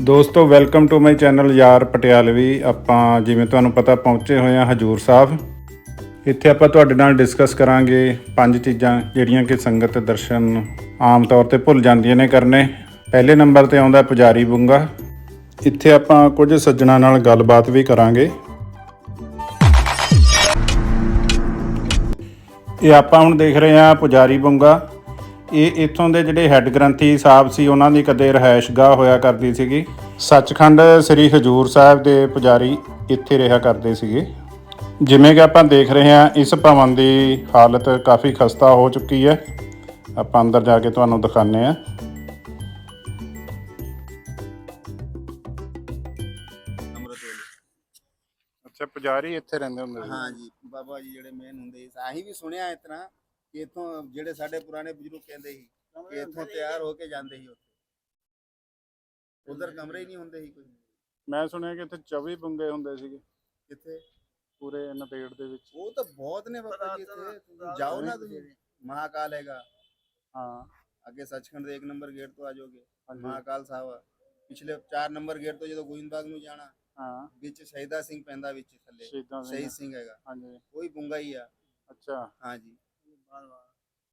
ਦੋਸਤੋ welcome to my channel ਯਾਰ ਪਟਿਆਲਵੀ ਆਪਾਂ ਜਿਵੇਂ ਤੁਹਾਨੂੰ ਪਤਾ ਪਹੁੰਚੇ ਹੋਏ ਹਾਂ ਹਜੂਰ ਸਾਹਿਬ। ਇੱਥੇ ਆਪਾਂ ਤੁਹਾਡੇ ਨਾਲ ਡਿਸਕਸ ਕਰਾਂਗੇ ਪੰਜ ਚੀਜ਼ਾਂ ਜਿਹੜੀਆਂ ਕਿ ਸੰਗਤ ਦਰਸ਼ਨ ਆਮ ਤੌਰ ਤੇ ਭੁੱਲ ਜਾਂਦੀਆਂ ਨੇ ਕਰਨੇ। ਪਹਿਲੇ ਨੰਬਰ ਤੇ ਆਉਂਦਾ ਪੁਜਾਰੀ ਬੁੰਗਾ। ਇੱਥੇ ਆਪਾਂ ਕੁਝ ਸੱਜਣਾ ਨਾਲ ਗੱਲਬਾਤ ਵੀ ਕਰਾਂਗੇ। ਇਹ ਆਪਾਂ ਹੁਣ ਦੇਖ ਰਹੇ ਹਾਂ ਪੁਜਾਰੀ ਬੁੰਗਾ। ਇਹ ਇੱਥੋਂ ਦੇ ਜਿਹੜੇ ਹੈੱਡ ਗ੍ਰੰਥੀ ਸਾਹਿਬ ਸੀ, ਉਹਨਾਂ ਦੀ ਕਦੇ ਰਿਹਾਇਸ਼ਗਾਹ ਹੋਇਆ ਕਰਦੀ ਸੀਗੀ। ਸੱਚਖੰਡ ਸ੍ਰੀ ਹਜੂਰ ਸਾਹਿਬ ਦੇ ਪੁਜਾਰੀ ਇੱਥੇ ਰਿਹਾ ਕਰਦੇ ਸੀਗੇ। ਜਿਵੇਂ ਕਿ ਆਪਾਂ ਦੇਖ ਰਹੇ ਹਾਂ, ਇਸ ਭਵਨ ਦੀ ਹਾਲਤ ਕਾਫੀ ਖਸਤਾ ਹੋ ਚੁੱਕੀ ਹੈ। ਆਪਾਂ ਅੰਦਰ ਜਾ ਕੇ ਤੁਹਾਨੂੰ ਦਿਖਾਉਂਦੇ ਹਾਂ। ਅੱਛਾ, ਪੁਜਾਰੀ ਇੱਥੇ ਰਹਿੰਦੇ ਹੁੰਦੇ ਹਾਂ ਜੀ, ਬਾਬਾ ਜੀ ਜਿਹੜੇ ਮੇਨ ਹੁੰਦੇ ਸੀ। ਅਸੀਂ ਵੀ ਸੁਣਿਆ ਇਸ ਤਰ੍ਹਾਂ। ਕਿ ਇਥੋਂ ਜਿਹੜੇ ਸਾਡੇ ਪੁਰਾਣੇ ਬਜ਼ੁਰਗ ਕਹਿੰਦੇ ਸੀ ਕਿ ਇਥੋਂ ਤਿਆਰ ਹੋ ਕੇ ਜਾਂਦੇ ਸੀ ਉੱਥੇ। ਉਧਰ ਕਮਰੇ ਹੀ ਨਹੀਂ ਹੁੰਦੇ ਸੀ ਕੋਈ। ਮੈਂ ਸੁਣਿਆ ਕਿ ਇੱਥੇ 24 ਬੁੰਗੇ ਹੁੰਦੇ ਸੀਗੇ। ਕਿੱਥੇ? ਪੂਰੇ ਨਦੇੜ ਦੇ ਵਿੱਚ। ਉਹ ਤਾਂ ਬਹੁਤ ਨੇ ਬਾਬਾ ਜੀ ਇੱਥੇ। ਤੁਸੀਂ ਜਾਓ ਨਾ ਤੁਸੀਂ। ਮਹਾਕਾਲ ਹੈਗਾ। ਹਾਂ। ਅੱਗੇ ਸੱਚਖੰਡ ਦੇ 1 ਨੰਬਰ ਗੇਟ ਤੋਂ ਆ ਜਾਓਗੇ। ਹਾਂਜੀ। ਮਹਾਕਾਲ ਸਾਹਿਬ। ਪਿਛਲੇ 4 ਨੰਬਰ ਗੇਟ ਤੋਂ ਜਦੋਂ ਗੋਇੰਦਬਾਗ ਨੂੰ ਜਾਣਾ ਹਾਂ। ਵਿੱਚ ਸ਼ਹੀਦਾ ਸਿੰਘ ਪੈਂਦਾ ਵਿੱਚ ਥੱਲੇ। ਸ਼ਹੀਦਾਂ ਸਿੰਘ। ਸ਼ਹੀਦ ਸਿੰਘ ਹੈਗਾ। ਹਾਂਜੀ। ਕੋਈ ਬੁੰਗਾ ਹੀ ਆ। ਅੱਛਾ। ਹਾਂ ਜੀ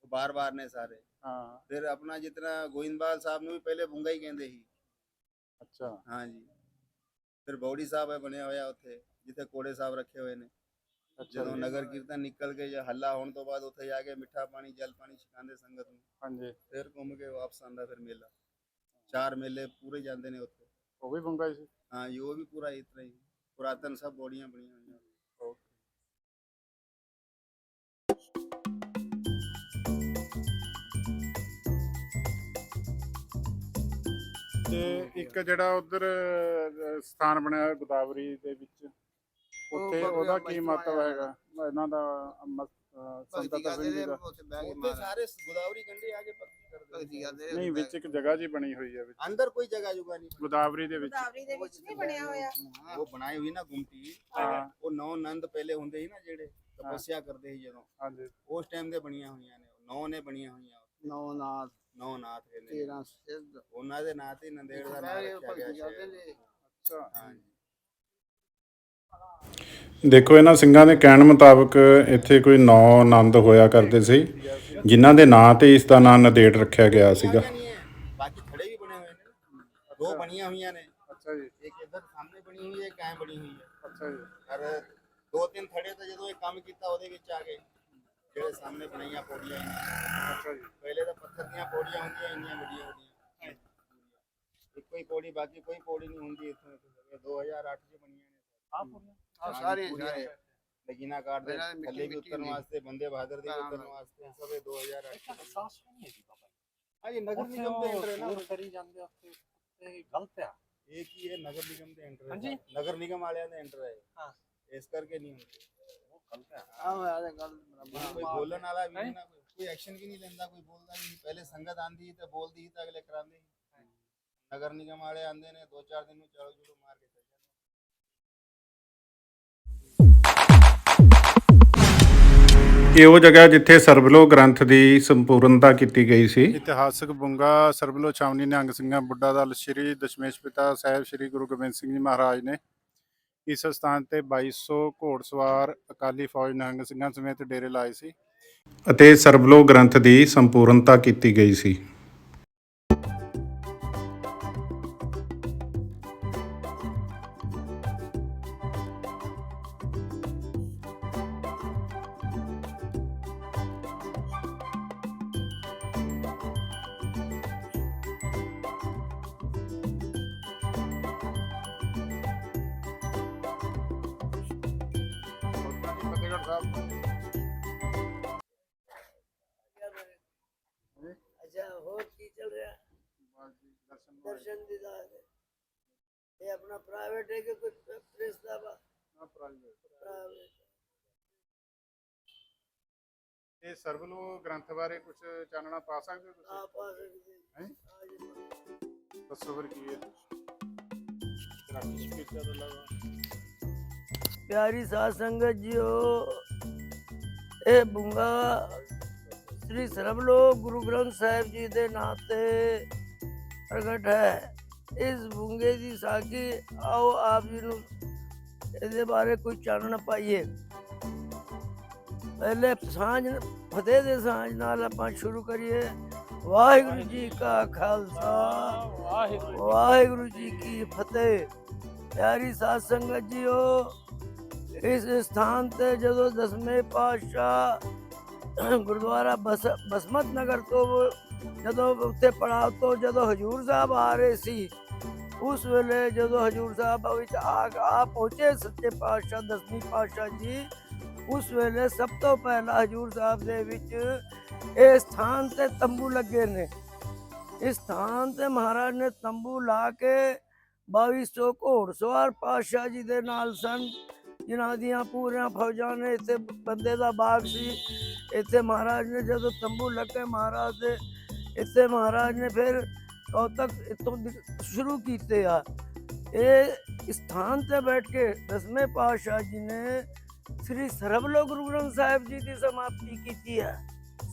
ਬਾਰ ਬਾਰ ਨੇ ਸਾਰੇ। ਹਾਂ। ਫਿਰ ਆਪਣਾ ਜਿਤਨਾ ਗੋਇੰਦਵਾਲ ਸਾਹਿਬ ਨੂੰ ਵੀ ਪਹਿਲੇ ਬੁੰਗਾ ਹੀ ਕਹਿੰਦੇ ਸੀ। ਅੱਛਾ। ਹਾਂਜੀ। ਫਿਰ ਬੌੜੀ ਸਾਹਿਬ ਹੈ ਬਣਿਆ ਹੋਇਆ ਉੱਥੇ ਜਿੱਥੇ ਕੋੜੇ ਸਾਹਿਬ ਰੱਖੇ ਹੋਏ ਨੇ। ਜਦੋਂ। ਨਗਰ ਕੀਰਤਨ ਨਿਕਲ ਕੇ ਜਾਂ ਹੱਲਾ ਹੋਣ ਤੋਂ ਬਾਅਦ ਉੱਥੇ ਜਾ ਕੇ ਮਿੱਠਾ ਪਾਣੀ ਜਲ ਪਾਣੀ ਛਕਾਉਂਦੇ ਸੰਗਤ ਨੂੰ। ਹਾਂਜੀ। ਫਿਰ ਘੁੰਮ ਕੇ ਵਾਪਸ ਆਉਂਦਾ ਫਿਰ ਮੇਲਾ। ਚਾਰ ਮੇਲੇ ਪੂਰੇ ਜਾਂਦੇ ਨੇ ਉੱਥੇ। ਉਹ ਵੀ ਬੁੰਗਾ ਸੀ? ਹਾਂ ਉਹ ਵੀ ਪੂਰਾ ਤਰ੍ਹਾਂ ਹੀ। ਪੁਰਾਤਨ ਸਭ ਬੋੜੀਆਂ ਬਣੀਆਂ ਹੋਈਆਂ। ਤੇ ਇੱਕ ਜਿਹੜਾ ਉਧਰ ਸਥਾਨ ਬਣਿਆ ਹੋਇਆ ਗੋਦਾਵਰੀ ਦੇ ਵਿੱਚ ਉੱਥੇ ਉਹਦਾ ਕੀ ਮਹੱਤਵ। ਹੈਗਾ? ਇਹਨਾਂ ਦਾ ਸੰਤ ਸਿੰਘ ਜੀ ਦਾ। ਉੱਥੇ ਸਾਰੇ ਗੋਦਾਵਰੀ ਕੰਢੇ ਆ ਕੇ ਭਗਤੀ ਕਰਦੇ ਨਹੀਂ ਵਿੱਚ ਇੱਕ ਜਗ੍ਹਾ ਜੀ ਬਣੀ ਹੋਈ ਹੈ ਵਿੱਚ। ਅੰਦਰ ਕੋਈ ਜਗ੍ਹਾ ਜੁਗਾ ਨਹੀਂ ਗੋਦਾਵਰੀ ਦੇ ਵਿੱਚ। ਗੋਦਾਵਰੀ ਦੇ ਵਿੱਚ ਨਹੀਂ ਬਣਿਆ ਹੋਇਆ। ਉਹ ਬਣਾਈ ਹੋਈ ਨਾ ਗੁੰਮਟੀ। ਉਹ ਨੌ ਨੰਦ ਪਹਿਲੇ ਹੁੰਦੇ ਸੀ ਨਾ ਜਿਹੜੇ ਤਪੱਸਿਆ ਕਰਦੇ ਸੀ ਜਦੋਂ। ਹਾਂਜੀ। ਉਸ ਟਾਈਮ ਦੇ ਬਣੀਆਂ ਹੋਈਆਂ ਨੇ ਨੌ ਨੇ ਬਣੀਆਂ ਹੋਈਆਂ। ਨੌ ਨਾਥ ਨੌ ਨਾਥ ਕਹਿੰਦੇ ਨੇ। 13 ਸਿੱਧ। ਉਹਨਾਂ ਦੇ ਨਾਂ ਤੇ ਹੀ ਨੰਦੇੜ ਦਾ ਨਾਮ ਰੱਖਿਆ ਗਿਆ ਸ਼ਹਿਰ। ਅੱਛਾ। ਹਾਂਜੀ। ਦੇਖੋ ਇਹਨਾਂ ਸਿੰਘਾਂ ਦੇ ਕਹਿਣ ਮੁਤਾਬਕ ਇੱਥੇ ਕੋਈ ਨੌ ਆਨੰਦ ਹੋਇਆ ਕਰਦੇ ਸੀ ਜਿਨ੍ਹਾਂ ਦੇ ਨਾਂ ਤੇ ਇਸ ਦਾ ਨਾਂ ਨਦੇੜ ਰੱਖਿਆ ਗਿਆ ਸੀਗਾ। ਬਾਕੀ ਥੜੇ ਵੀ ਬਣੇ ਹੋਏ ਨੇ। ਦੋ ਬਣੀਆਂ ਹੋਈਆਂ ਨੇ। ਅੱਛਾ। ਜੀ ਇੱਕ ਇੱਧਰ ਸਾਹਮਣੇ ਬਣੀ ਹੋਈ ਹੈ ਇੱਕ ਐਂ ਬਣੀ ਹੋਈ ਹੈ। ਅੱਛਾ ਜੀ। ਪਰ ਦੋ ਤਿੰਨ ਥੜੇ ਤਾਂ ਜਦੋਂ ਇਹ ਕੰਮ ਕੀਤਾ ਉਹਦੇ ਵਿੱਚ ਆ ਗਏ। ਜਿਹੜੇ ਸਾਹਮਣੇ ਬਣਾਈਆਂ ਪੌੜੀਆਂ। ਅੱਛਾ ਜੀ। ਪਹਿਲੇ ਤਾਂ ਪੱਥਰ ਦੀਆਂ ਪੌੜੀਆਂ ਹੁੰਦੀਆਂ ਇੰਨੀਆਂ ਵੱਡੀਆਂ ਵੱਡੀਆਂ ਇੱਕੋ ਹੀ ਪੌੜੀ ਬਾਕੀ ਕੋਈ ਪੌੜੀ ਨਹੀਂ ਹੁੰਦੀ ਇੱਥੋਂ ਇੱਥੇ। 2008 ਚ ਬਣੀਆਂ ਨੇ। ਆ ਸਾਰੇ ਸਾਰੇ। ਲਗੀਨਾ ਕਾਰਡ ਦੇ ਥੱਲੇ ਵੀ ਉਤਰਨ। ਵਾਸਤੇ ਬੰਦੇ ਬਹਾਦਰ ਦੇ ਹਾਂ, ਉਤਰਨ ਹਾਂ। ਵਾਸਤੇ ਸਭ ਇਹ 2008 ਚ। ਸਾਸ ਨਹੀਂ ਹੈਗੀ ਬਾਬਾ ਹਾਂਜੀ ਨਗਰ ਉੱਥੇ ਨਿਗਮ ਦੇ ਐਂਟਰ ਹੈ ਨਾ। ਕਰੀ ਜਾਂਦੇ ਆ ਉੱਥੇ ਇਹ ਗਲਤ ਆ। ਇਹ ਕੀ ਹੈ? ਨਗਰ ਨਿਗਮ ਦੇ ਐਂਟਰ ਹਾਂਜੀ। ਹੈ ਨਗਰ ਨਿਗਮ ਵਾਲਿਆਂ ਦੇ ਐਂਟਰ ਹੈ। ਹਾਂ। ਇਸ ਕਰਕੇ ਨਹੀਂ ਹੁੰਦੇ। ਉਹ ਗਲਤ ਆ ਆ ਹੋਇਆ ਗੱਲ ਕੋਈ ਬੋਲਣ ਵਾਲਾ ਵੀ ਨਹੀਂ ਨਾ ਕੋਈ ਕੋਈ ਐਕਸ਼ਨ ਵੀ ਨਹੀਂ ਲੈਂਦਾ ਕੋਈ ਬੋਲਦਾ ਵੀ ਨਹੀਂ। ਪਹਿਲੇ ਸੰਗਤ ਆਂਦੀ ਤੇ ਬੋਲਦੀ ਸੀ ਤਾਂ ਅਗਲੇ ਕਰਾਉਂਦੇ ਸੀ। ਨਗਰ ਨਿਗਮ ਵਾਲੇ ਆਂਦੇ ਨੇ ਦੋ ਚਾਰ ਦਿਨ ਨੂੰ ਚੜੋ ਜੁੜੋ ਮਾਰ ਕੇ ਚੱਲ ਜਾਂਦੇ ਇਹ ਉਹ ਜਗ੍ਹਾ ਜਿੱਥੇ ਸਰਬਲੋ ਗ੍ਰੰਥ ਦੀ ਸੰਪੂਰਨਤਾ ਕੀਤੀ ਗਈ ਸੀ। ਇਤਿਹਾਸਕ ਬੁੰਗਾ ਸਰਬਲੋ ਛਾਵਨੀ ਨਿਹੰਗ ਸਿੰਘਾਂ ਬੁੱਢਾ ਦਲ ਸ੍ਰੀ ਦਸ਼ਮੇਸ਼ ਪਿਤਾ ਸਾਹਿਬ ਸ੍ਰੀ ਗੁਰੂ ਗੋਬਿੰਦ ਸਿੰਘ ਜੀ ਮਹਾਰਾਜ ਨੇ ਇਸ ਸਥਾਨ ਤੇ 2200 ਘੋੜਸਵਾਰ ਅਕਾਲੀ ਫੌਜ ਨਿਹੰਗ ਸਿੰਘਾਂ ਸਮੇਤ ਡੇਰੇ ਲਾਏ ਸੀ। ਅਤੇ ਸਰਬਲੋ ਗ੍ਰੰਥ ਦੀ ਸੰਪੂਰਨਤਾ ਕੀਤੀ ਗਈ ਸੀ। ਚੱਲ ਰਿਹਾ। ਦਰਸ਼ਨ ਦੀਦਾਰ ਇਹ ਆਪਣਾ ਪ੍ਰਾਈਵੇਟ ਹੈ ਕਿ ਕੋਈ ਪ੍ਰੈਸ ਦਾ ਪ੍ਰਾਈਵੇਟ ਇਹ ਸਰਬਲੋ ਗ੍ਰੰਥ ਬਾਰੇ ਕੁਝ ਚਾਨਣਾ ਪਾ ਸਕਦੇ ਹੋ ਤੁਸੀਂ? ਆ ਸਕਦੇ ਹੈਂ? ਦੱਸੋ ਫਿਰ ਕੀ ਹੈ? ਪਿਆਰੀ ਸਾਧ ਸੰਗਤ ਜੀਓ ਇਹ ਬੁੰਗਾ ਸ੍ਰੀ ਸਰਬਲੋ ਗੁਰੂ ਗ੍ਰੰਥ ਸਾਹਿਬ ਜੀ ਦੇ ਨਾਂ ਤੇ ਪ੍ਰਗਟ ਹੈ। ਇਸ ਬੁੰਗੇ ਦੀ ਸਾਗੀ ਆਓ ਆਪ ਜੀ ਨੂੰ ਇਹਦੇ ਬਾਰੇ ਕੋਈ ਚਾਨਣ ਪਾਈਏ। ਪਹਿਲੇ ਸਾਂਝ, ਫਤਿਹ ਦੇ ਸਾਂਝ ਨਾਲ ਆਪਾਂ ਸ਼ੁਰੂ ਕਰੀਏ। ਵਾਹਿਗੁਰੂ ਜੀ ਕਾ ਖਾਲਸਾ। ਵਾਹਿਗੁਰੂ ਵਾਹਿਗੁਰੂ ਜੀ ਕੀ ਫਤਿਹ। ਪਿਆਰੀ ਸਾਧ ਸੰਗਤ ਜੀਓ, ਇਸ ਸਥਾਨ ਤੇ ਜਦੋਂ ਦਸਵੇਂ ਪਾਤਸ਼ਾਹ ਗੁਰਦੁਆਰਾ ਬਸ, ਬਸਮਤ ਨਗਰ ਤੋਂ ਜਦੋਂ ਉੱਥੇ ਪੜਾਅ ਤੋਂ ਜਦੋਂ ਹਜੂਰ ਸਾਹਿਬ ਆ ਰਹੇ ਸੀ, ਉਸ ਵੇਲੇ ਜਦੋਂ ਹਜੂਰ ਸਾਹਿਬ ਵਿੱਚ ਆ ਆ ਪਹੁੰਚੇ ਸੱਚੇ ਪਾਤਸ਼ਾਹ, ਦਸਵੀਂ ਪਾਤਸ਼ਾਹ ਜੀ, ਉਸ ਵੇਲੇ ਸਭ ਤੋਂ ਪਹਿਲਾਂ ਹਜੂਰ ਸਾਹਿਬ ਦੇ ਵਿੱਚ ਇਹ ਸਥਾਨ ਤੇ ਤੰਬੂ ਲੱਗੇ ਨੇ। ਇਸ ਸਥਾਨ ਤੇ ਮਹਾਰਾਜ ਨੇ ਤੰਬੂ ਲਾ ਕੇ 2200 ਘੋੜਸਵਾਰ ਪਾਤਸ਼ਾਹ ਜੀ ਦੇ ਨਾਲ ਸਨ। ਜਿਨ੍ਹਾਂ ਦੀਆਂ ਪੂਰੀਆਂ ਫੌਜਾਂ ਨੇ ਇੱਥੇ ਬੰਦੇ ਦਾ ਬਾਗ ਸੀ। ਇੱਥੇ ਮਹਾਰਾਜ ਨੇ ਜਦੋਂ ਤੰਬੂ ਲੱਗੇ ਮਹਾਰਾਜ ਦੇ, ਇੱਥੇ ਮਹਾਰਾਜ ਨੇ ਫਿਰ ਤੱਕ ਇਤੋਂ ਸ਼ੁਰੂ ਕੀਤੇ ਆ। ਇਹ ਸਥਾਨ ਤੇ ਬੈਠ ਕੇ ਦਸਵੇਂ ਪਾਤਸ਼ਾਹ ਜੀ ਨੇ ਸ੍ਰੀ ਸਰਬਲੋ ਗੁਰੂ ਗ੍ਰੰਥ ਸਾਹਿਬ ਜੀ ਦੀ ਸਮਾਪਤੀ ਕੀਤੀ ਹੈ,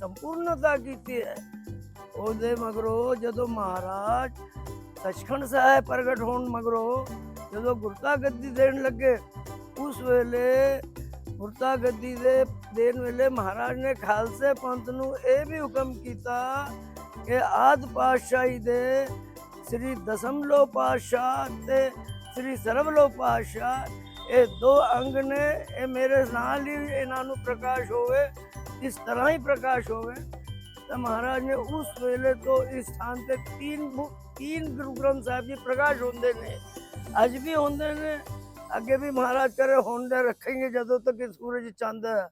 ਸੰਪੂਰਨਤਾ ਕੀਤੀ ਹੈ। ਉਹਦੇ ਮਗਰੋਂ ਜਦੋਂ ਮਹਾਰਾਜ ਸਚਖੰਡ ਸਾਹਿਬ ਪ੍ਰਗਟ ਹੋਣ ਮਗਰੋਂ ਜਦੋਂ ਗੁਰਤਾ ਗੱਦੀ ਦੇਣ ਲੱਗੇ, ਉਸ ਵੇਲੇ ਗੁਰਤਾ ਗੱਦੀ ਦੇ ਦੇਣ ਵੇਲੇ ਮਹਾਰਾਜ ਨੇ ਖਾਲਸੇ ਪੰਥ ਨੂੰ ਇਹ ਵੀ ਹੁਕਮ ਕੀਤਾ ਕਿ ਆਦ ਪਾਤਸ਼ਾਹੀ ਦੇ ਸ੍ਰੀ ਦਸਮਲੋ ਪਾਤਸ਼ਾਹ ਤੇ ਸ੍ਰੀ ਸਰਬਲੋ ਪਾਤਸ਼ਾਹ ਇਹ ਦੋ ਅੰਗ ਨੇ, ਇਹ ਮੇਰੇ ਨਾਲ ਹੀ ਇਹਨਾਂ ਨੂੰ ਪ੍ਰਕਾਸ਼ ਹੋਵੇ, ਇਸ ਤਰ੍ਹਾਂ ਹੀ ਪ੍ਰਕਾਸ਼ ਹੋਵੇ। ਤਾਂ ਮਹਾਰਾਜ ਨੇ ਉਸ ਵੇਲੇ ਤੋਂ ਇਸ ਸਥਾਨ ਤੇ ਤਿੰਨ ਮੁ- ਤਿੰਨ ਗੁਰੂ ਗ੍ਰੰਥ ਸਾਹਿਬ ਜੀ ਪ੍ਰਕਾਸ਼ ਹੁੰਦੇ ਨੇ, ਅੱਜ ਵੀ ਹੁੰਦੇ ਨੇ। ਅੱਗੇ ਵੀ ਮਹਾਰਾਜ ਕਰੇ, ਹੁਣ ਦੇ ਰੱਖेंगे ਜਦੋਂ ਤੱਕ ਸੂਰਜ ਚੰਦ ਹੈ।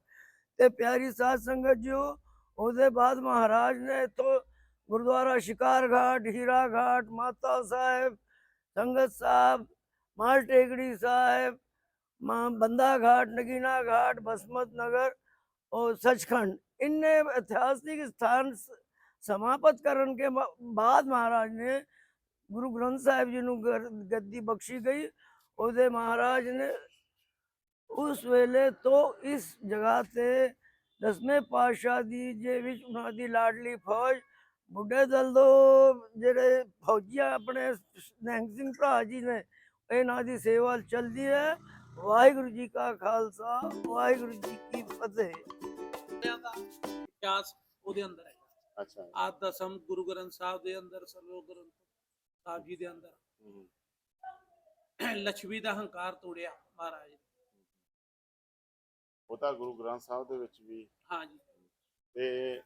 ਤੇ ਪਿਆਰੀ ਸਾਧ ਸੰਗਤ ਜੀਓ, ਉਹਦੇ ਬਾਅਦ ਮਹਾਰਾਜ ਨੇ ਤੋਂ ਗੁਰਦੁਆਰਾ ਸ਼ਿਕਾਰ ਘਾਟ, ਹੀਰਾ ਘਾਟ, ਮਾਤਾ ਸਾਹਿਬ, ਸੰਗਤ ਸਾਹਿਬ, ਮਾਲ ਟੇਕੜੀ ਸਾਹਿਬ, ਮਾਂ ਬੰਦਾ ਘਾਟ, ਨਗੀਨਾ ਘਾਟ, ਬਸਮਤ ਨਗਰ और सचखंड इन ऐतिहासिक स्थान समाप्त करने के बाद महाराज ने गुरु ग्रंथ साहिब जी को गद्दी बख्शी गई ਉਹਦੇ ਮਹਾਰਾਜ ਨੇ ਉਸ ਵੇਲੇ ਤੋਂ ਇਸ ਜਗ੍ਹਾ ਤੇ ਦਸਵੇਂ ਪਾਤਸ਼ਾਹ ਦੀ ਜੇ ਵਿੱਚ ਉਹਨਾਂ ਦੀ ਲਾਡਲੀ ਫੌਜ ਬੁੱਢੇ ਦਲ ਤੋਂ ਜਿਹੜੇ ਫੌਜੀਆਂ ਆਪਣੇ ਸਿੰਘ ਭਰਾ ਜੀ ਨੇ ਇਹਨਾਂ ਦੀ ਸੇਵਾ ਚੱਲਦੀ ਹੈ। ਵਾਹਿਗੁਰੂ ਜੀ ਕਾ ਖਾਲਸਾ ਵਾਹਿਗੁਰੂ ਜੀ ਕੀ ਫਤਿਹ। ਗੁਰਦੁਆਰਿਆਂ ਦਾ ਇਤਿਹਾਸ ਉਹਦੇ ਅੰਦਰ ਹੈ ਅੱਛਾ ਆ ਦਸਮ ਗੁਰੂ ਗ੍ਰੰਥ ਸਾਹਿਬ ਦੇ ਅੰਦਰ ਸਰਵ ਗ੍ਰੰਥ ਸਾਹਿਬ ਜੀ ਦੇ ਅੰਦਰ। ਲక్ష్ਮੀ ਦਾ ਹੰਕਾਰ ਤੋੜਿਆ ਮਹਾਰਾਜ ਨੇ। ਉਹ ਤਾਂ ਗੁਰੂ ਗ੍ਰੰਥ ਸਾਹਿਬ ਦੇ ਵਿੱਚ ਵੀ। ਹਾਂਜੀ ਤੇ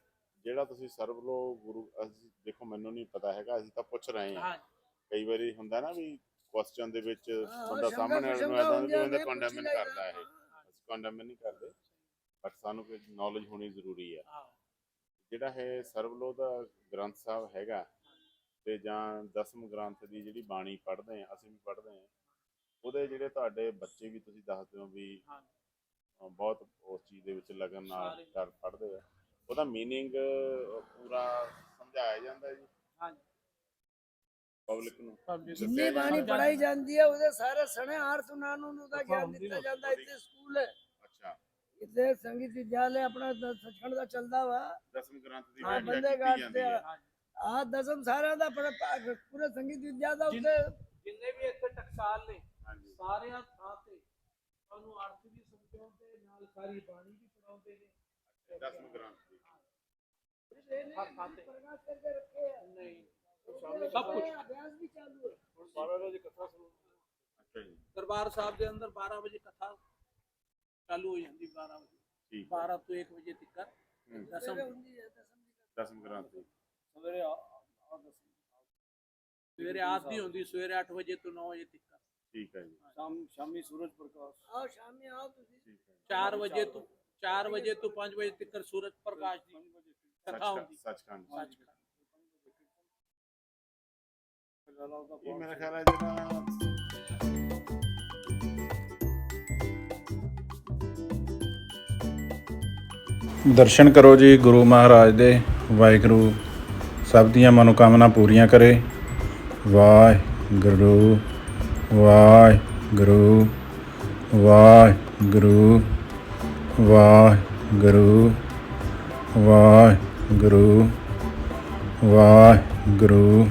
ਜਿਹੜਾ ਤੁਸੀਂ ਸਰਬ ਲੋ ਗੁਰੂ ਅਸੀਂ ਦੇਖੋ ਮੈਨੂੰ ਨਹੀਂ ਪਤਾ ਹੈਗਾ ਅਸੀਂ ਤਾਂ ਪੁੱਛ ਰਹੇ ਹਾਂ। ਹਾਂਜੀ ਕਈ ਵਾਰੀ ਹੁੰਦਾ ਨਾ ਵੀ ਕੁਐਸਚਨ ਦੇ ਵਿੱਚ ਹਾਂ, ਬੰਦਾ ਸਾਹਮਣੇ ਵਾਲੇ ਨੂੰ ਐਦਾਂ ਵੀ ਉਹਨੇ ਨੇ, ਕੰਡੈਮਨ। ਕਰਦਾ ਇਹ। ਅਸੀਂ ਕੰਡੈਮਨ ਨਹੀਂ ਕਰਦੇ ਬਟ ਸਾਨੂੰ ਕੋਈ ਨੌਲੇਜ ਹੋਣੀ ਜ਼ਰੂਰੀ ਹੈ ਹਾਂ। ਜਿਹੜਾ ਇਹ ਸਰਬ ਲੋ ਦਾ ਗ੍ਰੰਥ ਸਾਹਿਬ ਹੈਗਾ ਤੇ ਜਾਂ ਦਸਮ ਗ੍ਰੰਥ ਦੀ ਜਿਹੜੀ ਬਾਣੀ ਪੜ੍ਹਦੇ ਆ ਅਸੀਂ ਵੀ ਪੜ੍ਹਦੇ ਆ ਉਹਦੇ ਜਿਹੜੇ ਤੁਹਾਡੇ ਬੱਚੇ ਵੀ ਤੁਸੀਂ ਦੱਸਦੇ ਹੋ ਵੀ ਹਾਂ ਬਹੁਤ ਉਸ ਚੀਜ਼ ਦੇ ਵਿੱਚ ਲਗਨ ਨਾਲ ਸਾਰੇ। ਕਰ ਆ। ਉਹਦਾ ਮੀਨਿੰਗ ਪੂਰਾ ਸਮਝਾਇਆ ਜਾਂਦਾ ਜੀ? ਹਾਂ ਪਬਲਿਕ ਨੂੰ। ਜਿੰਨੀ ਬਾਣੀ ਪੜਾਈ ਜਾਂਦੀ ਹੈ ਉਹਦੇ ਸਾਰੇ ਸਣੇ ਆਰਥ ਨਾਨ ਨੂੰ ਉਹਦਾ ਗਿਆਨ ਦਿੱਤਾ ਜਾਂਦਾ ਇੱਥੇ ਸਕੂਲ ਹੈ। ਅੱਛਾ। ਇੱਥੇ ਸੰਗੀਤ ਵਿਦਿਆਲਿਆ ਆਪਣਾ ਦ- ਦਾ ਚੱਲਦਾ ਵਾ। ਦਸਮ ਗ੍ਰੰਥ ਦੀ ਹਾਂ, ਜਾਂਦੀ ਹੈ। ਗਾਟਦੇ ਆ ਦਸਮ ਸਾਰਿਆਂ ਦਾ ਪੜ੍ਹ- ਪਾ- ਪੂਰੇ ਸੰਗੀਤ ਵਿਦਿਆ ਦਾ ਉੱਤੇ। ਜਿੰਨੇ ਵੀ ਇੱਥੇ ਟਕਸਾਲ ਤੁਹਾਨੂੰ ਅਰਥ ਵੀ ਸਮਝਾਉਂਦੇ ਨਾਲ ਸਾਰੀ ਬਾਣੀ ਵੀ ਪੜਾਉਂਦੇ ਨੇ। ਦਸਮ ਗ੍ਰੰਥ ਦੀ। ਹਰ ਥਾਂ ਤੇ ਪ੍ਰਕਾਸ਼ ਕਰਕੇ ਰੱਖੇ ਆ। ਨਹੀਂ ਸਭ ਕੁਝ ਅਭਿਆਸ ਵੀ ਚਾਲੂ ਹੈ। ਹੁਣ 12 ਵਜੇ ਕਥਾ ਸੁਣੋ। ਅੱਛਾ ਜੀ। ਦਰਬਾਰ ਸਾਹਿਬ ਦੇ ਅੰਦਰ 12 ਵਜੇ ਕਥਾ ਚਾਲੂ ਹੋ ਜਾਂਦੀ 12 ਵਜੇ। ਠੀਕ ਹੈ। 12 ਤੋਂ 1 ਵਜੇ ਤੱਕ। ਦਸਮ ਦਸਮ ਗ੍ਰੰਥ ਸਵੇਰੇ ਸਵੇਰੇ ਆਪ ਦੀ ਹੁੰਦੀ ਸਵੇਰੇ 8 ਵਜੇ ਤੋਂ 9 ਵਜੇ ਤੱਕ। ਠੀਕ ਹੈ ਜੀ। ਸ਼ਾਮ ਸ਼ਾਮੀ ਸੂਰਜ ਪ੍ਰਕਾਸ਼। ਆਓ ਸ਼ਾਮੀ ਆਓ ਤੁਸੀਂ। ਠੀਕ ਹੈ 4 ਵਜੇ ਤੋਂ 4 ਵਜੇ ਤੋਂ 5 ਵਜੇ ਤੱਕ ਸੂਰਜ ਪ੍ਰਕਾਸ਼ ਦੀ ਕਥਾ ਹੁੰਦੀ। ਸੱਚਖੰਡ। ਸੱਚਖੰਡ ਸੱਚਖੰਡ ਇਹ ਮੇਰਾ ਖਿਆਲ ਹੈ। ਜਿਹੜਾ ਦਰਸ਼ਨ ਕਰੋ ਜੀ ਗੁਰੂ ਮਹਾਰਾਜ ਦੇ। ਵਾਹਿਗੁਰੂ ਸਭ ਦੀਆਂ ਮਨੋਕਾਮਨਾ ਪੂਰੀਆਂ ਕਰੇ। ਵਾਹਿਗੁਰੂ। ਵਾਹਿਗੁਰੂ ਵਾਹਿਗੁਰੂ ਵਾਹਿਗੁਰੂ ਵਾਹਿਗੁਰੂ ਵਾਹਿਗੁਰੂ।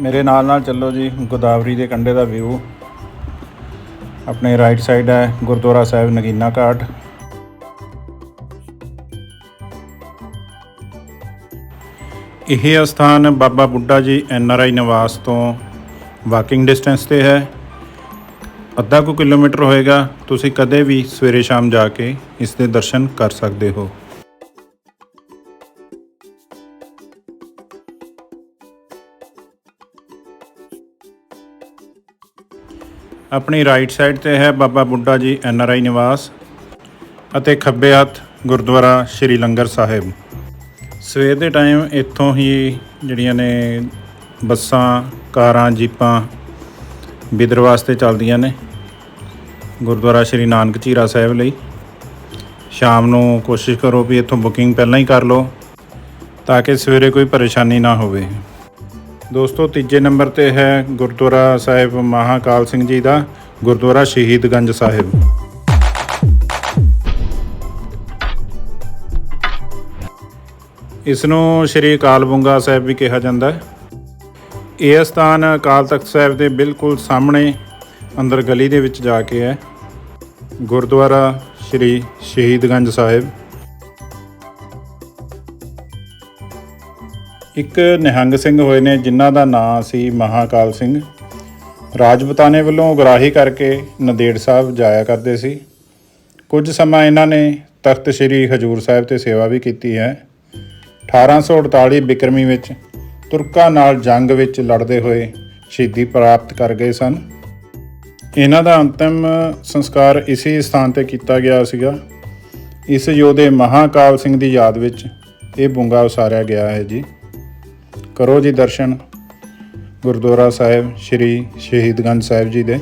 ਮੇਰੇ ਨਾਲ ਨਾਲ ਚੱਲੋ ਜੀ, ਗੋਦਾਵਰੀ ਦੇ ਕੰਢੇ ਦਾ ਵਿਊ। ਆਪਣੇ ਰਾਈਟ ਸਾਈਡ ਹੈ, ਗੁਰਦੁਆਰਾ ਸਾਹਿਬ, ਨਗੀਨਾ ਘਾਟ। ਇਹ ਅਸਥਾਨ ਬਾਬਾ ਬੁੱਢਾ ਜੀ ਐਨ ਆਰ ਆਈ ਨਿਵਾਸ ਤੋਂ ਵਾਕਿੰਗ ਡਿਸਟੈਂਸ ਤੇ ਹੈ। ਅੱਧਾ ਕੁ ਕਿਲੋਮੀਟਰ ਹੋਏਗਾ, ਤੁਸੀਂ ਕਦੇ ਵੀ ਸਵੇਰੇ ਸ਼ਾਮ ਜਾ ਕੇ ਇਸ ਦੇ ਦਰਸ਼ਨ ਕਰ ਸਕਦੇ ਹੋ। ਆਪਣੀ ਰਾਈਟ ਸਾਈਡ ਤੇ ਹੈ ਬਾਬਾ ਬੁੱਢਾ ਜੀ ਐਨ ਆਰ ਆਈ ਨਿਵਾਸ ਅਤੇ ਖੱਬੇ ਹੱਥ ਗੁਰਦੁਆਰਾ ਸ਼੍ਰੀ ਲੰਗਰ ਸਾਹਿਬ। ਸਵੇਰ ਦੇ ਟਾਈਮ ਇੱਥੋਂ ਹੀ ਜਿਹੜੀਆਂ ਨੇ ਬੱਸਾਂ, ਕਾਰਾਂ, ਜੀਪਾਂ ਬਿਦਰ ਵਾਸਤੇ ਚੱਲਦੀਆਂ ਨੇ ਗੁਰਦੁਆਰਾ ਸ਼੍ਰੀ ਨਾਨਕ ਝੀਰਾ ਸਾਹਿਬ ਲਈ। ਸ਼ਾਮ ਨੂੰ ਕੋਸ਼ਿਸ਼ ਕਰੋ ਵੀ ਇੱਥੋਂ ਬੁਕਿੰਗ ਪਹਿਲਾਂ ਹੀ ਕਰ ਲਓ ਤਾਂ ਕਿ ਸਵੇਰੇ ਕੋਈ ਪਰੇਸ਼ਾਨੀ ਨਾ ਹੋਵੇ। ਦੋਸਤੋ, ਤੀਜੇ ਨੰਬਰ ਤੇ ਹੈ ਗੁਰਦੁਆਰਾ ਸਾਹਿਬ ਮਹਾਕਾਲ ਸਿੰਘ ਜੀ ਦਾ, ਗੁਰਦੁਆਰਾ ਸ਼ਹੀਦਗੰਜ ਸਾਹਿਬ। ਇਸ ਨੂੰ ਸ਼੍ਰੀ ਅਕਾਲ ਬੁੰਗਾ ਸਾਹਿਬ ਵੀ ਕਿਹਾ ਜਾਂਦਾ ਹੈ। ਇਹ ਸਥਾਨ ਅਕਾਲ ਤਖਤ ਸਾਹਿਬ ਦੇ ਬਿਲਕੁਲ ਸਾਹਮਣੇ, ਅੰਦਰ ਗਲੀ ਦੇ ਵਿੱਚ ਜਾ ਕੇ ਹੈ। ਗੁਰਦੁਆਰਾ ਸ਼੍ਰੀ ਸ਼ਹੀਦਗੰਜ ਸਾਹਿਬ। ਇੱਕ ਨਿਹੰਗ ਸਿੰਘ ਹੋਏ ਨੇ, ਜਿਨ੍ਹਾਂ ਦਾ ਨਾਂ ਸੀ ਮਹਾਕਾਲ ਸਿੰਘ। ਰਾਜਪੂਤਾਨੇ ਵੱਲੋਂ ਉਗਰਾਹੀ ਕਰਕੇ ਨੰਦੇੜ ਸਾਹਿਬ ਜਾਇਆ ਕਰਦੇ ਸੀ। ਕੁਝ ਸਮਾਂ ਇਹਨਾਂ ਨੇ ਤਖਤ ਸ੍ਰੀ ਹਜੂਰ ਸਾਹਿਬ ਤੇ ਸੇਵਾ ਵੀ ਕੀਤੀ ਹੈ। 1848 ਬਿਕਰਮੀ ਵਿੱਚ ਤੁਰਕਾਂ ਨਾਲ ਜੰਗ ਵਿੱਚ ਲੜਦੇ ਹੋਏ ਸ਼ਹੀਦੀ ਪ੍ਰਾਪਤ ਕਰ ਗਏ ਸਨ। ਇਹਨਾਂ ਦਾ ਅੰਤਿਮ ਸੰਸਕਾਰ ਇਸੇ ਸਥਾਨ ਤੇ ਕੀਤਾ ਗਿਆ ਸੀਗਾ। ਇਸ ਯੋਧੇ ਮਹਾਕਾਲ ਸਿੰਘ ਦੀ ਯਾਦ ਵਿੱਚ ਇਹ ਬੁੰਗਾ ਉਸਾਰਿਆ ਗਿਆ ਹੈ ਜੀ। ਕਰੋ ਜੀ ਦਰਸ਼ਨ। ਗੁਰਦੁਆਰਾ ਸਾਹਿਬ, ਸ੍ਰੀ ਸ਼ਹੀਦਗੰਜ ਸਾਹਿਬ ਜੀ ਦੇ।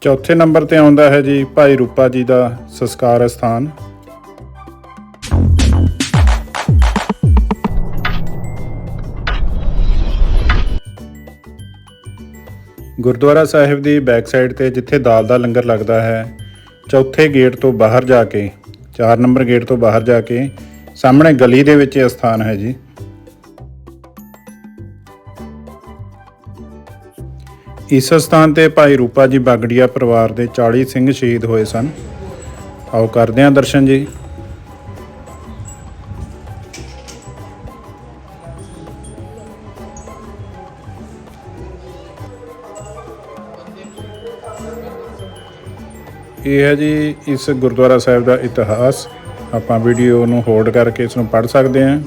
ਚੌਥੇ ਨੰਬਰ ਤੇ ਆਉਂਦਾ ਹੈ ਜੀ ਭਾਈ ਰੂਪਾ ਜੀ ਦਾ ਸੰਸਕਾਰ ਸਥਾਨ। ਗੁਰਦੁਆਰਾ ਸਾਹਿਬ ਦੀ ਬੈਕ ਸਾਈਡ ਤੇ ਜਿੱਥੇ ਦਾਲ ਦਾ ਲੰਗਰ ਲੱਗਦਾ ਹੈ, ਚੌਥੇ ਗੇਟ ਤੋਂ ਬਾਹਰ ਜਾ ਕੇ 4 ਨੰਬਰ ਗੇਟ ਤੋਂ ਬਾਹਰ ਜਾ ਕੇ, ਸਾਹਮਣੇ ਗਲੀ ਦੇ ਵਿੱਚ ਇਹ ਸਥਾਨ ਹੈ ਜੀ। ਇਸ ਸਥਾਨ ਤੇ ਭਾਈ ਰੂਪਾ ਜੀ ਬਾਗੜੀਆ ਪਰਿਵਾਰ ਦੇ 40 ਸਿੰਘ ਸ਼ਹੀਦ ਹੋਏ ਸਨ। ਆਓ ਕਰਦੇ ਹਾਂ ਦਰਸ਼ਨ ਜੀ। ਇਹ ਹੈ ਜੀ, ਇਸ ਗੁਰਦੁਆਰਾ ਸਾਹਿਬ ਦਾ ਇਤਿਹਾਸ। ਆਪਾਂ ਵੀਡੀਓ ਨੂੰ ਹੋਲਡ ਕਰਕੇ ਇਸ ਨੂੰ ਪੜ੍ਹ ਸਕਦੇ ਹਾਂ।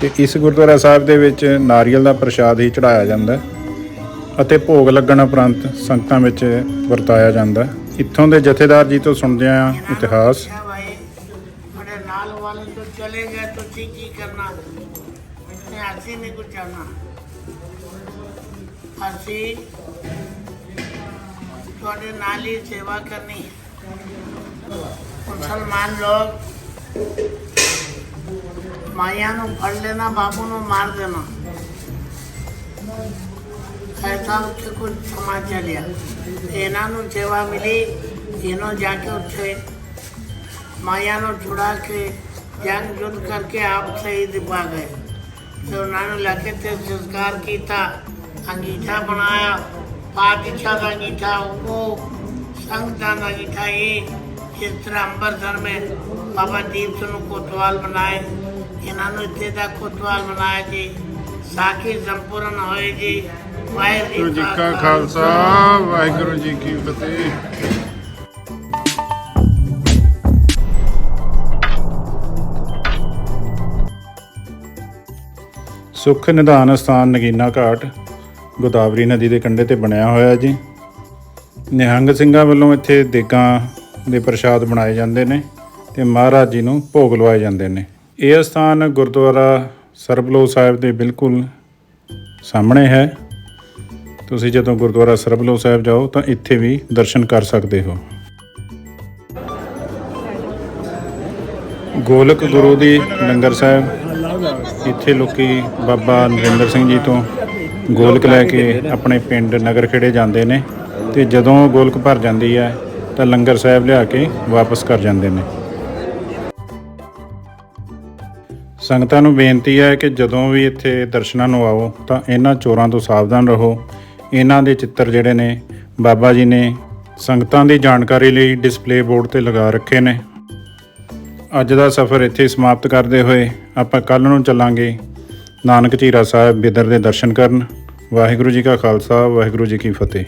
ਤੇ ਇਸ ਗੁਰਦੁਆਰਾ ਸਾਹਿਬ ਦੇ ਵਿੱਚ ਨਾਰੀਅਲ ਦਾ ਪ੍ਰਸ਼ਾਦ ਹੀ ਚੜਾਇਆ ਜਾਂਦਾ ਅਤੇ ਭੋਗ ਲੱਗਣ ਉਪਰੰਤ ਸੰਗਤਾਂ ਵਿੱਚ ਵਰਤਾਇਆ ਜਾਂਦਾ ਇੱਥੋਂ ਦੇ ਜਥੇਦਾਰ ਜੀ ਤੋਂ ਸੁਣਦੇ ਆਂ ਇਤਿਹਾਸ। ਅਸੀਂ ਤੁਹਾਡੇ ਨਾਲ ਹੀ ਸੇਵਾ ਕਰਨੀ ਮੁਸਲਮਾਨ ਲੋਕ ਮਾਇਆ ਨੂੰ ਫੜ ਲੈਣਾ, ਬਾਪੂ ਨੂੰ ਮਾਰ ਦੇਣਾ। ਐਸਾ ਉੱਥੇ ਕੁਝ ਸਮਾ ਚਲਿਆ। ਇਹਨਾਂ ਨੂੰ ਸੇਵਾ ਮਿਲੀ, ਇਹਨੋਂ ਜਾ ਕੇ ਉੱਥੇ ਮਾਇਆ ਨੂੰ ਛੁੜਾ ਕੇ ਜੰਗ ਜੁੱਧ ਕਰਕੇ ਆਪ ਸਹੀ ਪਾ ਗਏ। ਤੇ ਉਹਨਾਂ ਨੂੰ ਕੇ ਤੇ ਸੰਸਕਾਰ ਕੀਤਾ, ਅੰਗੀਠਾ ਬਣਾਇਆ। ਪਾਤਸ਼ਾਹ ਦਾ ਅੰਗੀਠਾ ਉਹ ਸੰਗਤਾਂ ਦਾ ਅੰਗੀਠਾ ਇਹ ਇਸ ਤਰ੍ਹਾਂ ਅੰਮ੍ਰਿਤਸਰ ਮੇ ਬਾਬਾ ਦੀਪ ਸਿੰਘ ਨੂੰ ਕੋਤਵਾਲ ਬਣਾਏ ਇਹਨਾਂ ਨੂੰ ਇੱਥੇ ਦਾ ਕੋਤਵਾਲ ਬਣਾਇਆ ਜੀ ਸਾਖੀ ਸੰਪੂਰਨ ਹੋਏ ਜੀ ਵਾਹਿਗੁਰੂ ਜੀ ਕਾ ਖਾਲਸਾ ਵਾਹਿਗੁਰੂ ਜੀ ਕੀ ਫਤਿਹ। ਸੁਖ ਨਿਧਾਨ ਸਥਾਨ ਨਗੀਨਾ ਘਾਟ ਗੋਦਾਵਰੀ ਨਦੀ ਦੇ ਕੰਢੇ ਤੇ ਬਣਿਆ ਹੋਇਆ ਜੀ। ਨਿਹੰਗ ਸਿੰਘਾਂ ਵੱਲੋਂ ਇੱਥੇ ਦੇਗਾਂ ਦੇ ਪ੍ਰਸ਼ਾਦ ਬਣਾਏ ਜਾਂਦੇ ਨੇ ਤੇ ਮਹਾਰਾਜ ਜੀ ਨੂੰ ਭੋਗ ਲਵਾਏ ਜਾਂਦੇ ਨੇ। ਇਹ ਸਥਾਨ ਗੁਰਦੁਆਰਾ ਸਰਬਲੋ ਸਾਹਿਬ ਦੇ ਬਿਲਕੁਲ ਸਾਹਮਣੇ ਹੈ। ਤੁਸੀਂ ਜਦੋਂ ਗੁਰਦੁਆਰਾ ਸਰਬਲੋ ਸਾਹਿਬ ਜਾਓ ਤਾਂ ਇੱਥੇ ਵੀ ਦਰਸ਼ਨ ਕਰ ਸਕਦੇ ਹੋ। ਗੋਲਕ ਗੁਰੂ ਦੀ ਲੰਗਰ ਸਾਹਿਬ, ਇੱਥੇ ਲੋਕੀ ਬਾਬਾ ਨਰਿੰਦਰ ਸਿੰਘ ਜੀ ਤੋਂ ਗੋਲਕ ਲੈ ਕੇ ਆਪਣੇ ਪਿੰਡ ਨਗਰ ਖੇੜੇ ਜਾਂਦੇ ਨੇ ਤੇ ਜਦੋਂ ਗੋਲਕ ਭਰ ਜਾਂਦੀ ਹੈ ਤਾਂ ਲੰਗਰ ਸਾਹਿਬ ਲਿਆ ਕੇ ਵਾਪਸ ਕਰ ਜਾਂਦੇ ਨੇ। ਸੰਗਤਾਂ ਨੂੰ ਬੇਨਤੀ ਹੈ ਕਿ ਜਦੋਂ ਵੀ ਇੱਥੇ ਦਰਸ਼ਨਾਂ ਨੂੰ ਆਓ ਤਾਂ ਇਹਨਾਂ ਚੋਰਾਂ ਤੋਂ ਸਾਵਧਾਨ ਰਹੋ। ਇਹਨਾਂ ਦੇ ਚਿੱਤਰ ਜਿਹੜੇ ਨੇ, ਬਾਬਾ ਜੀ ਨੇ ਸੰਗਤਾਂ ਦੀ ਜਾਣਕਾਰੀ ਲਈ ਡਿਸਪਲੇ ਬੋਰਡ ਤੇ ਲਗਾ ਰੱਖੇ ਨੇ। ਅੱਜ ਦਾ ਸਫ਼ਰ ਇੱਥੇ ਸਮਾਪਤ ਕਰਦੇ ਹੋਏ ਆਪਾਂ ਕੱਲ ਨੂੰ ਚੱਲਾਂਗੇ। ਨਾਨਕ ਝੀਰਾ ਸਾਹਿਬ ਬਿਦਰ ਦੇ ਦਰਸ਼ਨ ਕਰਨ। ਵਾਹਿਗੁਰੂ ਜੀ ਕਾ ਖਾਲਸਾ, ਵਾਹਿਗੁਰੂ ਜੀ ਕੀ ਫਤਿਹ।